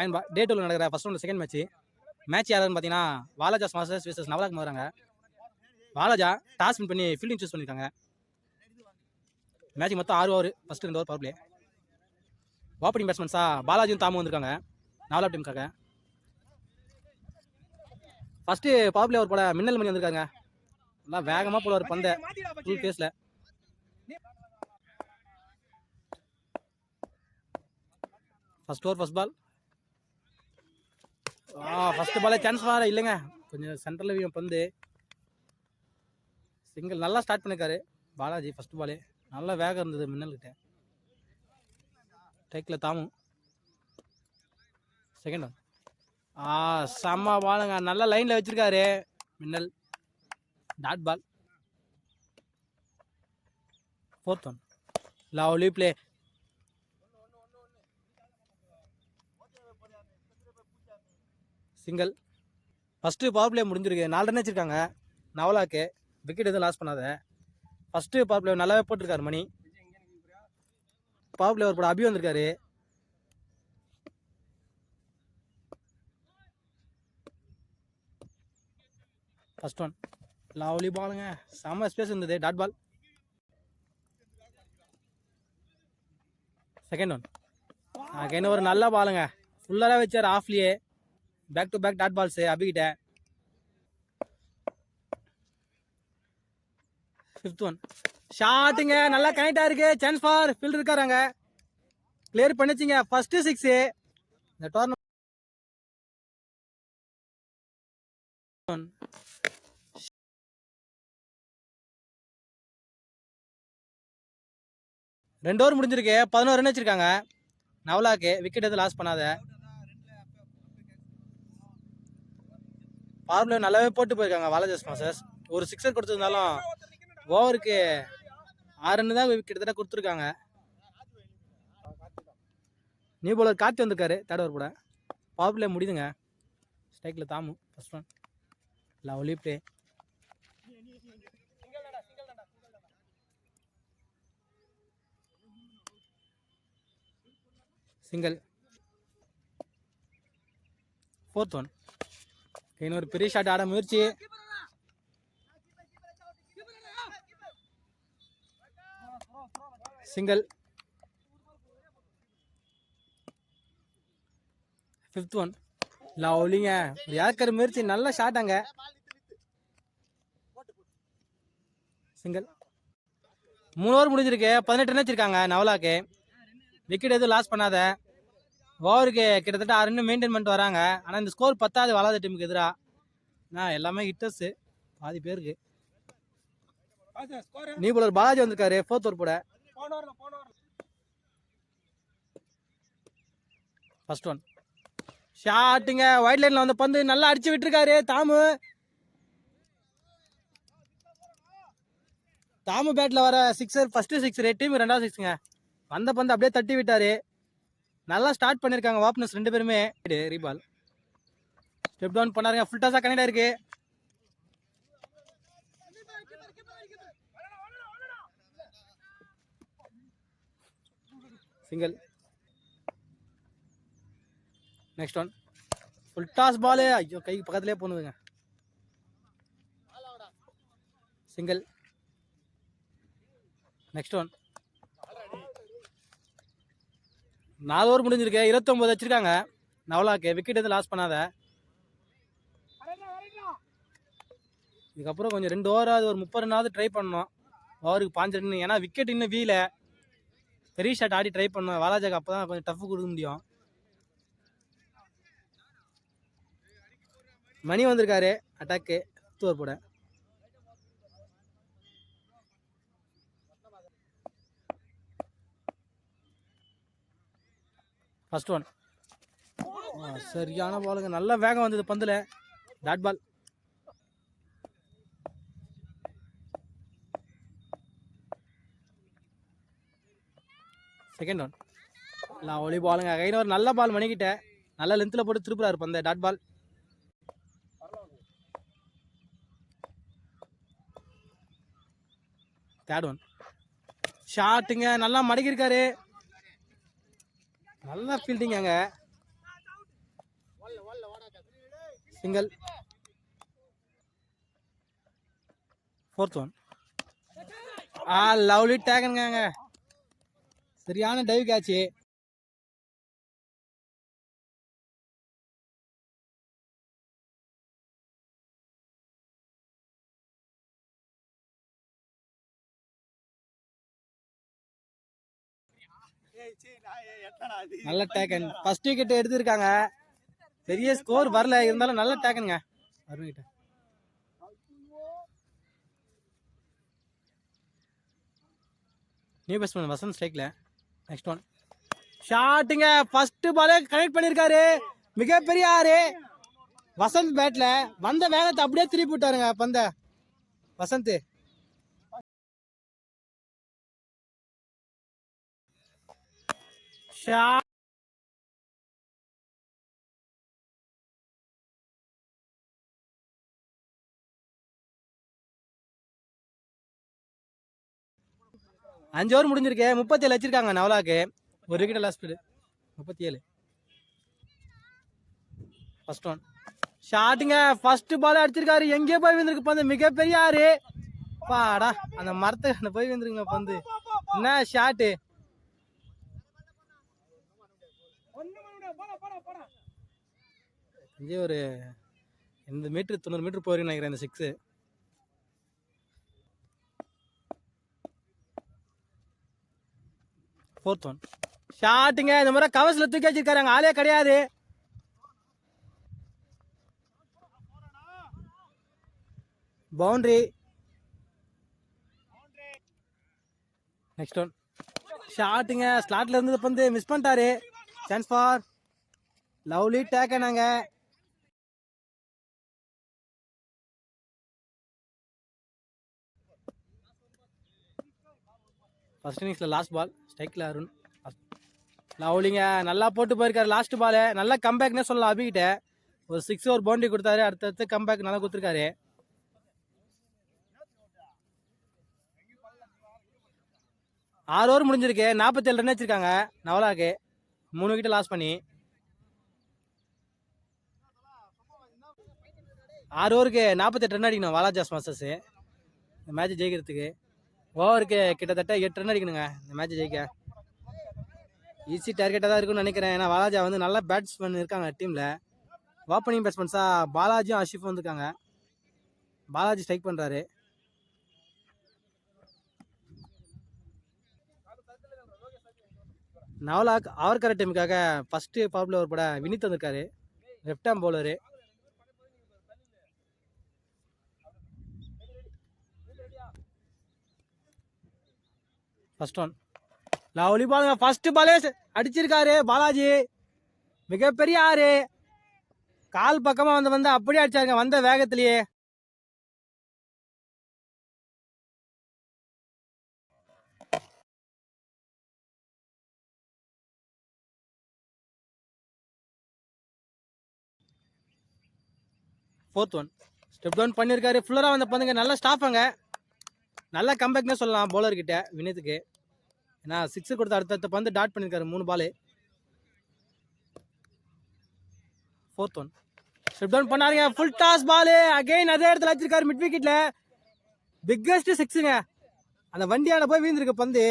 And பா டே டூவில் நடக்கிற ஃபர்ஸ்ட் ஒன்று செகண்ட் மேட்ச் மேட்ச் யாருன்னு பார்த்தீங்கன்னா வாலாஜா மாஸ்டர்ஸ் விசஸ் நவலாக் வராங்க வாலாஜா டாஸ் வின் பண்ணி ஃபீல்டிங் சூஸ் பண்ணியிருக்காங்க. மேட்ச் மொத்தம் ஆறு ஓவர் ஃபஸ்ட் ரெண்டு ஓவர் பவர் பிளே ஓப்பனிங் பேட்ஸ்மேன்ஸா பாலாஜியும் தாமும் வந்திருக்காங்க. நவலா டீமுக்காக ஃபஸ்ட்டு பவர் பிளே ஒரு போல மின்னல் மணி வந்திருக்காங்க. நல்லா வேகமாக போல ஒரு பந்தை. ஃபுல் ஃபேஸில் first over first ball ah first பாலே சான்ஸ் வர இல்லைங்க. கொஞ்சம் சென்ட்ரல் வியூ பந்து. சிங்கிள் நல்லா ஸ்டார்ட் பண்ணிருக்காரு. பாலாஜி ஃபர்ஸ்ட் பாலே நல்லா வேகம் இருந்தது மின்னல்கிட்ட. டேக்கில் தாமும் செகண்ட் ஒன் ஆ செம்ம பாலுங்க நல்லா லைனில் வச்சுருக்காரு. மின்னல். Dot ball fourth one lovely play single first power play முடிஞ்சிருக்கு. நாலு ரன் வச்சுருக்காங்க. நவலாக்கு விக்கெட் எதுவும் லாஸ் பண்ணாத. ஃபஸ்ட்டு பவர் பிளே நல்லாவே போட்டிருக்காரு மணி. பவர் பிளே ஒரு படம் அபி வந்திருக்காரு. ஃபஸ்ட் ஒன் லவ்லி பாலுங்க செம்ம ஸ்பேஸ் இருந்தது. Dot ball second one again ஒரு நல்ல பாலுங்க ஃபுல்லாக வச்சார் ஆஃப்லியே back to back dot balls அபிகிட்ட. Fifth one ஷாட்டுங்க நல்லா கனெக்ட் ஆயிருக்கு. சான்ஸ் ஃபார் ஃபீல்ட் இருக்காராங்க கிளியர் பண்ணிச்சிங்க. ஃபர்ஸ்ட் சிக்ஸ் இந்த டோர்னமெண்ட் ரெண்டு ஓவர் முடிஞ்சிருக்கு. பதினோரு ரன் வச்சிருக்காங்க. நவலாக்கு விக்கெட் எதுவும் லாஸ் பண்ணாத. பவர் நல்லாவே போட்டு போயிருக்காங்க வாலஜஸ் மாசஸ் ஒரு சிக்ஸர் கொடுத்துருந்தாலும் ஓவருக்கு ஆறு ரன் தான் கிட்டத்தட்ட கொடுத்துருக்காங்க. நியூ பவுலர் காத்தி வந்திருக்காரு தேர்ட் ஓவர் கூட. பவர் பிளே முடியுதுங்க. ஸ்ட்ரைக்கில் Thamu first one lovely play single fourth one இன்னொரு பெரிய ஷாட் ஆட முயற்சி. சிங்கிள் ஃபிஃப்த் ஒன் லவ்லிங்க ஒரு முயற்சி நல்ல ஷாட் அங்க. சிங்கிள் மூணு ஓவர் முடிஞ்சிருக்கு. பதினெட்டு ரன் வச்சிருக்காங்க நவலாக்கு. விக்கெட் எதுவும் லாஸ் பண்ணாத. ஓவருக்கு கிட்டத்தட்ட ஆறு ரன் மெயின்டைன் பண்ணிட்டு வராங்க. ஆனால் இந்த ஸ்கோர் பத்தாது வளாத டீமுக்கு எதிராக நான் எல்லாமே ஹிட்டர்ஸு பாதி பேருக்கு. நீ போலர் பாலாஜி வந்திருக்காரு ஃபோர்த் ஓர் போட ஃபர்ஸ்ட் ஒன் ஷாட்டுங்க ஒயிட் லைனில் வந்த பந்து நல்லா அடிச்சு விட்டுருக்காரு தாமு. தாமு பேட்டில் வர சிக்ஸர் ஃபர்ஸ்ட் சிக்ஸர் டீம் ரெண்டாவது சிக்ஸுங்க வந்த பந்து அப்படியே தட்டி விட்டாரு. நல்லா ஸ்டார்ட் பண்ணியிருக்காங்க வாப்னஸ் ரெண்டு பேருமே. ரீபால். ஸ்டெப் டவுன் பண்ணாருங்க ஃபுல் டாஸாக கனெக்ட் ஆயிருக்கு. Single next one full toss ball ஐயோ கைக்கு பக்கத்துலேயே போனதுங்க. சிங்கிள் நெக்ஸ்ட் ஒன் நாலு ஓவர் முடிஞ்சிருக்கு. இருபத்தொம்போது வச்சிருக்காங்க. நவலாக்கு விக்கெட் எதுவும் லாஸ் பண்ணாத. இதுக்கப்புறம் கொஞ்சம் ரெண்டு ஓவராது ஒரு முப்பது ரன்னாவது ட்ரை பண்ணோம் ஓவருக்கு பாஞ்சு ரன் ஏன்னா விக்கெட் இன்னும் வீல பெரிய ஷாட் ஆடி ட்ரை பண்ணோம் வாலாஜாக்கு அப்போ தான் கொஞ்சம் டஃப் கொடுக்க முடியும். மணி வந்திருக்காரு. அட்டாக்கு ஓவர் போட. ஃபர்ஸ்ட் ஒன் சரியான பாலுங்க நல்ல வேகம் வந்தது பந்தில். டாட் பால் செகண்ட் ஒன் எல்லாம் ஒளி பாலுங்க கையில் ஒரு நல்ல பால் மணிக்கிட்ட. நல்ல லென்த்தில் போட்டு திருப்புறாரு பந்த. டாட் பால் தேர்ட் ஒன் ஷாட்டுங்க நல்லா மடக்கியிருக்காரு. நல்லா ஃபீல்டிங் அங்க சிங்கிள் ஃபோர்த் ஒன் ஆ லவ்லி டேக்குங்க சரியான டைவ் கேட்சு நல்ல டேக்கன் ஃபர்ஸ்ட் விக்கெட் எடுத்திருக்காங்க. பெரிய ஸ்கோர் வரல. இருந்தாலும் நல்ல டேக்கனுங்க அருண் கிட்ட நியூ பேட்ஸ்மேன் வசந்த் ஸ்ட்ரைக்ல நெக்ஸ்ட் ஒன் ஷாட்டுங்க ஃபர்ஸ்ட் பாலே கனெக்ட் பண்ணியிருக்காரு மிகப்பெரிய ஆறு. வசந்த் பேட்ல வந்த வேகத்தை அப்படியே திருப்பி விட்டாருங்க பந்த. வசந்த். ஷா அஞ்சு ஓவர் முடிஞ்சிருக்கு. முப்பத்தி ஏழு வச்சிருக்காங்க நவலாக்கு. ஒரு விக்கெட் லாஸ்ட் முப்பத்தி ஏழு ஃபர்ஸ்ட் ஒன் ஷாட்டுங்க ஃபர்ஸ்ட் பால் அடிச்சிருக்காரு. எங்கேயோ போய் விழுந்திருக்கு பந்து. மிகப்பெரிய ஆறு. பாடா அந்த மரத்தை அந்த போய் விழுந்துருங்க பந்து. என்ன ஷாட்டு இங்கே ஒரு எண்பது மீட்ரு தொண்ணூறு மீட்ரு போகிறேன்னு நினைக்கிறேன் இந்த சிக்ஸு ஃபோர்த் ஒன் ஷாட்டுங்க இந்த முறை கவசில் தூக்கி வச்சிருக்காரு அங்கே ஆளே கிடையாது. பவுண்ட்ரி நெக்ஸ்ட் ஒன் ஷாட்டுங்க ஸ்லாட்ல இருந்து வந்து மிஸ் பண்ணிட்டாரு. சான்ஸ் ஃபார் லவ்லி டேக்கனாங்க ஃபர்ஸ்ட் இன்னிங்ஸில் லாஸ்ட் பால் ஸ்ட்ரைக்கில் அருண். லவ்லிங்க நல்லா போட்டு போயிருக்காரு லாஸ்ட் பாலு நல்லா கம்பேக்னே சொல்லலாம் அபிகிட்ட. ஒரு சிக்ஸ் ஓவர் பவுண்டரி கொடுத்தாரு அடுத்தடுத்து கம்பேக் நல்லா கொடுத்துருக்காரு. ஆறு ஓவர் முடிஞ்சிருக்கு. நாற்பத்தேழு ரன் வச்சிருக்காங்க நவலாக்கு. மூணு விக்கெட் லாஸ் பண்ணி. ஆறு ஓவருக்கு நாற்பத்தெட்டு ரன் அடிக்கணும் வாலாஜாஸ் மாஸ்டர்ஸு இந்த மேட்ச் ஜெயிக்கிறதுக்கு. ஓவருக்கு கிட்டத்தட்ட எட்டு ரன் அடிக்கணுங்க. இந்த மேட்ச் ஜெயிக்க. ஈஸி டார்கெட்டாக தான் இருக்கும்னு நினைக்கிறேன். ஏன்னா வாலாஜா வந்து நல்ல பேட்ஸ்மேன் இருக்காங்க டீமில் ஓப்பனிங் பேட்ஸ்மேன்ஸாக பாலாஜியும் அஷிஃபும் வந்திருக்காங்க. பாலாஜி ஸ்ட்ரைக் பண்ணுறாரு நவலாக் அவர்கர டீமுக்காக ஃபஸ்ட்டு பவர் பிளேவர் பட வினித் வந்திருக்காரு. Left arm bowler first one lovely பாலுங்க ஃபஸ்ட்டு பாலே அடிச்சிருக்காரு பாலாஜி. மிகப்பெரிய ஆறு. கால் பக்கமாக வந்து வந்து அப்படியே அடிச்சாருங்க வந்த வேகத்திலேயே. ஃபோர்த் ஒன் ஸ்டெப் டவுன் பண்ணியிருக்காரு ஃபுல்லராக வந்த பந்துங்க நல்லா ஸ்டாஃபுங்க நல்ல கம்பேக்னே சொல்லலாம் bowler வினத்துக்கு. ஏன்னா சிக்ஸ் கொடுத்த அடுத்தடுத்த பந்து டாட் பண்ணியிருக்காரு மூணு ball fourth one step down பண்ணாருங்க full toss ball again அதே இடத்துல வச்சிருக்காரு மிட் விக்கெட்டில் பிக்கஸ்ட் சிக்ஸுங்க அந்த வண்டியால் போய் வீழ்ந்துருக்கு பந்து.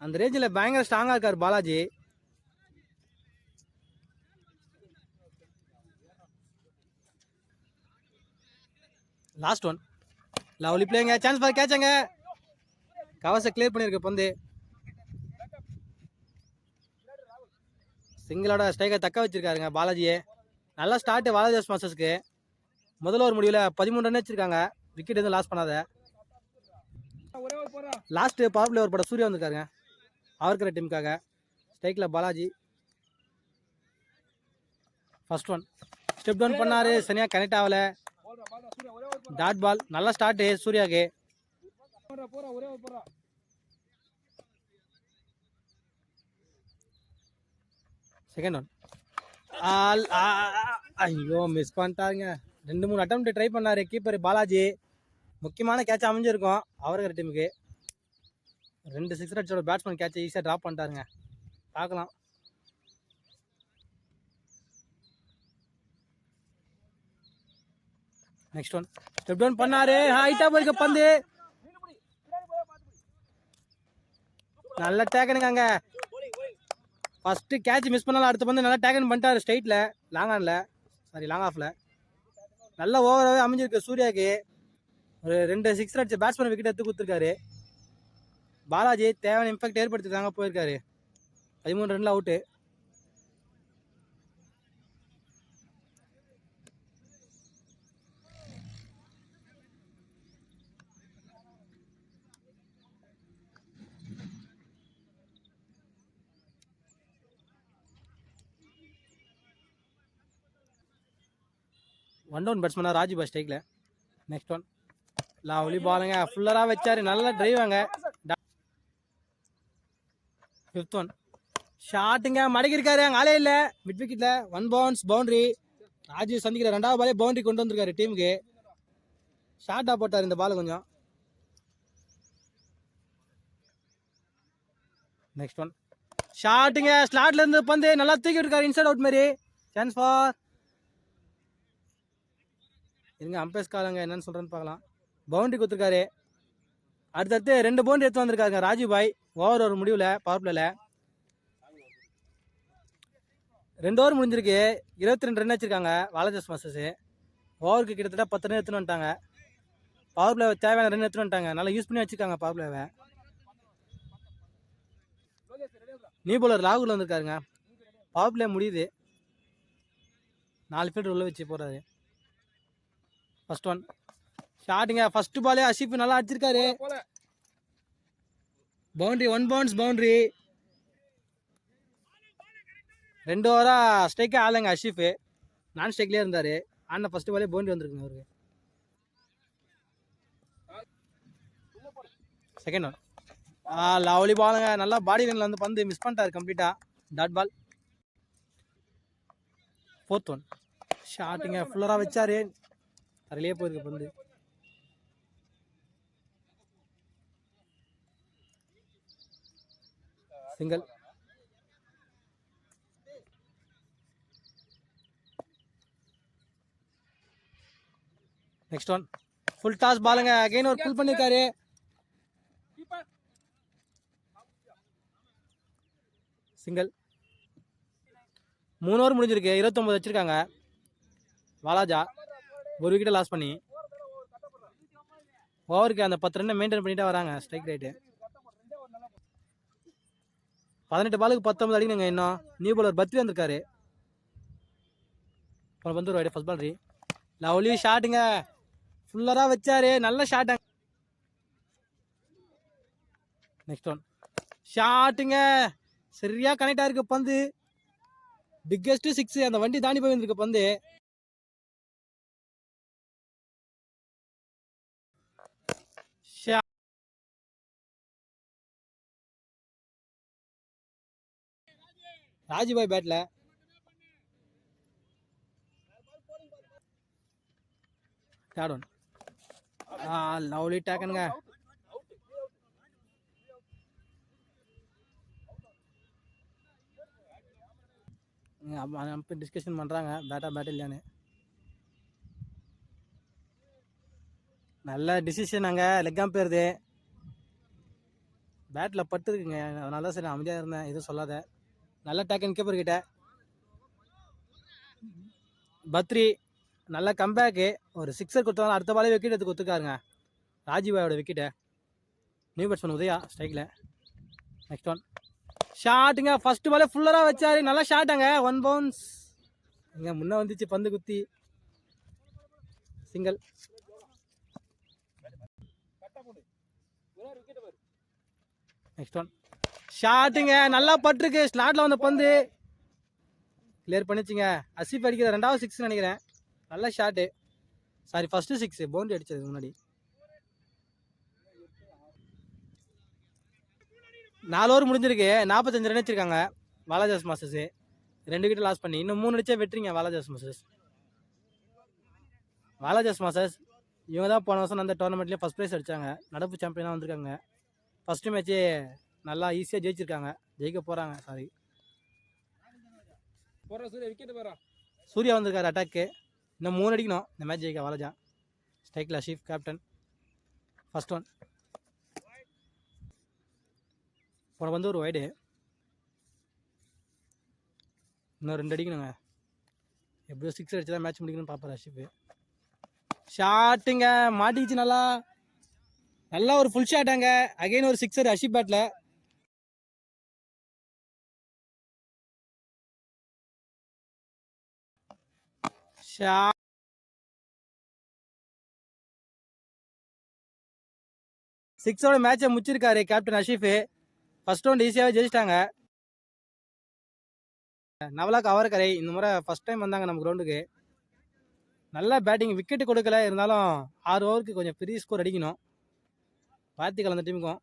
அந்த ரேஞ்சில் பயங்கர ஸ்ட்ராங்காக இருக்கார் பாலாஜி. லாஸ்ட் ஒன் லவ்லி பிளேங்க சான்ஸ் பார் கேட்சங்க கவசை கிளியர் பண்ணியிருக்கு பந்து. சிங்கிளோட ஸ்ட்ரைக்கை தக்க வச்சுருக்காருங்க பாலாஜியே. நல்லா ஸ்டார்ட்டு பாலாஜி மாஸ்டர்ஸ்க்கு முதல்ல ஒரு முடிவில் பதிமூணு ரன் வச்சிருக்காங்க. விக்கெட் எதுவும் லாஸ் பண்ணாத. லாஸ்ட்டு பவர் பிளே ஒரு படம் சூர்யா வந்திருக்காருங்க. அவர்கிற டீமுக்காக ஸ்ட்ரைக்கில் Balaji. First one step down பண்ணார். சரியாக கனெக்ட் ஆகலை. டாட் பால் நல்ல ஸ்டார்ட் சூர்யாக்கு. செகண்ட் ஒன் ஐயோ மிஸ் பண்ணிட்டாருங்க. ரெண்டு மூணு அட்டம் ட்ரை பண்ணாரு கீப்பர் பாலாஜி. முக்கியமான கேட்ச் அமைஞ்சிருக்கும் அவருக்கிற டீமுக்கு ரெண்டு சிக்ஸ் அடிச்சோட பேட்ஸ்மேன் கேட்சை ஈஸியாக ட்ராப் பண்ணிட்டாருங்க. பார்க்கலாம். நெக்ஸ்ட் ஒன் ஸ்டெப் டவுன் பண்ணாரு. ஹைட்டா போயிருக்க பந்து. நல்ல டேக்கனுங்க அங்க. ஃபர்ஸ்ட் கேட்ச் மிஸ் பண்ணாலும் அடுத்த பந்து நல்லா டேக்கன் பண்ணிட்டாரு ஸ்ட்ரைட்ல லாங் ஆன்ல சாரி லாங் ஆஃப்ல நல்ல ஓவராகவே அமைஞ்சிருக்கு சூர்யாக்கு. ஒரு ரெண்டு சிக்ஸ் அடிச்ச பேட்ஸ்மேன் விக்கெட் எடுத்து கொடுத்துருக்காரு. பாலாஜி தேவையான இம்பாக்ட் ஏற்படுத்திருக்காங்க போயிருக்காரு. பதிமூணு ரன்ல அவுட்டு ஒன் டவுன் பேட்ஸ்மேனாக ராஜு பாய் ஸ்ட்ரைக்கில் நெக்ஸ்ட் ஒன் லவ்லி பாலுங்க ஃபுல்லராக வச்சாரு. ட்ரைவ் டிரைவாங்க ஃபிஃப்த் ஒன் ஷாட்டுங்க மடக்கிருக்காரு அங்கே ஆளே இல்லை. மிட் விக்கெட்டில் ஒன் பவுன்ஸ் பவுண்டரி ராஜீவ் சந்திக்கிற ரெண்டாவது பாலே பவுண்ட்ரி கொண்டு வந்திருக்காரு டீமுக்கு ஷார்ட்டாக போட்டார் இந்த பால் கொஞ்சம். நெக்ஸ்ட் ஒன் ஷாட்டுங்க ஸ்லாட்லேருந்து பந்து நல்லா தூக்கி விட்டுருக்காரு இன்சைட் அவுட் மாதிரி. சான்ஸ் ஃபார் இருங்க அம்பேஸ் காலங்க என்னன்னு சொல்கிறேன்னு பார்க்கலாம். பவுண்டரி கொடுத்துருக்காரு. அடுத்தடுத்து ரெண்டு பவுண்டரி எடுத்து வந்திருக்காருங்க ராஜீவ் பாய் ஓவர் ஒரு முடிவில் பவர் பிளேல ரெண்டு ஓவர் முடிஞ்சிருக்கு. இருபத்தி ரெண்டு ரன் வச்சுருக்காங்க வாலஜஸ் மாஸ்டர்ஸ் ஓவருக்கு கிட்டத்தட்ட பத்து ரன் எடுத்துன்னு வந்துட்டாங்க. பவர் பிளே தேவையான ரன் எடுத்துன்னு வந்துட்டாங்க. நல்லா யூஸ் பண்ணி வச்சிருக்காங்க பவர் பிளேவை நியூ பவுலர் ராகுல் வந்திருக்காருங்க. பவர் பிளே முடியுது. நாலு ஃபீல்டர் உள்ளே வச்சு போகிறாரு ஃபர்ஸ்ட் ஒன் ஷாட்டுங்க ஃபர்ஸ்ட் பாலே அஷிப் நல்லா அடிச்சிருக்காரு. பவுண்டரி ஒன் பவுன்ஸ் பவுண்டரி ரெண்டு ஓவரா ஸ்ட்ரைக்கே ஆளுங்க அஷிஃப் நான் ஸ்ட்ரைக்லேயே இருந்தார். ஆனால் ஃபர்ஸ்ட் பாலே பவுண்டரி வந்திருக்குங்க அவருக்கு. செகண்ட் ஒன் ஆ லவ்லி பாலுங்க நல்லா பாடி லைனில் வந்து பந்து மிஸ் பண்ணிட்டாரு கம்ப்ளீட்டாக டாட் பால் ஃபோர்த் ஒன் ஷாட்டுங்க ஃபுல்லராக வச்சாரு. தரையிலே போயிருக்கு பந்து. Single next one full toss பாலுங்க. அகைன் ஒரு புல் பண்ணிருக்காரு. சிங்கிள் மூணு ஓவர் முடிஞ்சிருக்கு. இருபத்தொம்பது வச்சிருக்காங்க. வாலாஜா. ஒரு விக்கெட்டை லாஸ் பண்ணி. ஓவருக்கு அந்த பத்து ரன்னை மெயின்டைன் பண்ணிட்டே வராங்க ஸ்ட்ரைக் ரேட்டு பதினெட்டு பாலுக்கு பத்தொம்பது அடிக்கணுங்க இன்னும். நியூ பாலர் பத்ரி வந்திருக்காரு. அப்புறம் வந்து ஒரு ஃபர்ஸ்ட் பால் ரீ லவ்லி ஷாட்டுங்க ஃபுல்லராக வச்சாரு. நல்ல ஷாட்டுங்க நெக்ஸ்ட் ஒன் ஷாட்டுங்க சரியாக கனெக்ட் இருக்க பந்து. பிக்கெஸ்ட்டு சிக்ஸு அந்த வண்டி தாண்டி போய் வந்திருக்கு பந்து. ராஜுபாய் பேட்ல தேர்ட் ஒன் ஆ லவ்லி டேக்கனுங்க அப்போ டிஸ்கஷன் பண்ணுறாங்க பேட்டா பேட் இல்லையான்னு. நல்ல டிசிஷன் அங்கே. லெக்காம் போயிருது பேட்டில் பட்டுருக்குங்க அதனால தான் சரி அமைதியாக இருந்தேன். எதுவும் சொல்லாத. நல்ல டேக்கன் கீப்பர் கிட்ட. பத்ரி நல்ல கம்பேக்கு ஒரு சிக்ஸர் கொடுத்தாலும் அடுத்த பாலே விக்கெட் எடுத்து கொடுத்துருக்காருங்க. ராஜீவாயோட விக்கெட்டை நியூ பேட்ஸ்மேன் உதயா ஸ்ட்ரைக்கில் நெக்ஸ்ட் ஒன் ஷாட்டுங்க ஃபர்ஸ்ட் பாலே ஃபுல்லராக வச்சாரு. நல்லா ஷாட்டாங்க ஒன் பவுன்ஸ் இங்கே முன்னே வந்துச்சு பந்து குத்தி. சிங்கிள் நெக்ஸ்ட் ஒன் ஷாட்டுங்க நல்லா பட்டிருக்கு. ஸ்லாட்ல வந்த பந்து. கிளியர் பண்ணிச்சுங்க. அசிப் அடிக்கிற ரெண்டாவது சிக்ஸ் நினைக்கிறேன். நல்ல shot sorry first six boundary அடிச்சது முன்னாடி. நாலு ஓவர் முடிஞ்சிருக்கு. நாற்பத்தஞ்சு ரன் வச்சிருக்காங்க. வாலாஜாஸ் மாஸ்டர்ஸு ரெண்டு கிட்ட லாஸ் பண்ணி. இன்னும் மூணு அடிச்சா வெட்டுறீங்க வாலாஜாஸ் மாஸ்டர்ஸ் வாலாஜாஸ் மாஸ்டர்ஸ் இவங்க தான் போன வருஷம் அந்த டோர்னமெண்ட்லேயே ஃபஸ்ட் ப்ரைஸ் அடிச்சாங்க. நடப்பு சாம்பியனாக வந்திருக்காங்க. ஃபஸ்ட்டு மேட்ச்சே நல்லா ஈஸியாக ஜெயிச்சிருக்காங்க. ஜெயிக்க போகிறாங்க சாரி போறா சூர்யா விக்கெட் போறா சூர்யா வந்திருக்காரு அட்டாக்கு இன்னும் மூணு அடிக்கணும். இந்த மேட்ச் ஜெயிக்க வாலாஜா ஸ்ட்ரைக்கில் அஷீஃப் கேப்டன் ஃபர்ஸ்ட் ஒன் உனக்கு வந்து ஒரு வைடு இன்னும் ரெண்டு அடிக்கணுங்க. எப்படியோ சிக்ஸ் அடிச்சு தான் மேட்ச் முடிக்கணும்னு பார்ப்பாரு அஷீஃப் ஷாட்டுங்க மாட்டிக்கிச்சு நல்லா. நல்லா ஒரு ஃபுல் ஷாட்டாங்க அகைன் ஒரு சிக்ஸர் அஷீப் பேட்டில் ஷா சிக்ஸோட மேட்சை முடிச்சிருக்காரு கேப்டன் அஷிஃபு. ஃபர்ஸ்ட் ரவுண்ட் ஈஸியாகவே ஜெயிச்சிட்டாங்க. நவலாக் அவரக்கரை இந்த முறை ஃபர்ஸ்ட் டைம் வந்தாங்க நம்ம கிரவுண்டுக்கு நல்லா பேட்டிங் விக்கெட்டு கொடுக்கல இருந்தாலும் ஆறு ஓவருக்கு கொஞ்சம் பெரிய ஸ்கோர் அடிக்கணும். பார்த்து அந்த டீமுக்கும்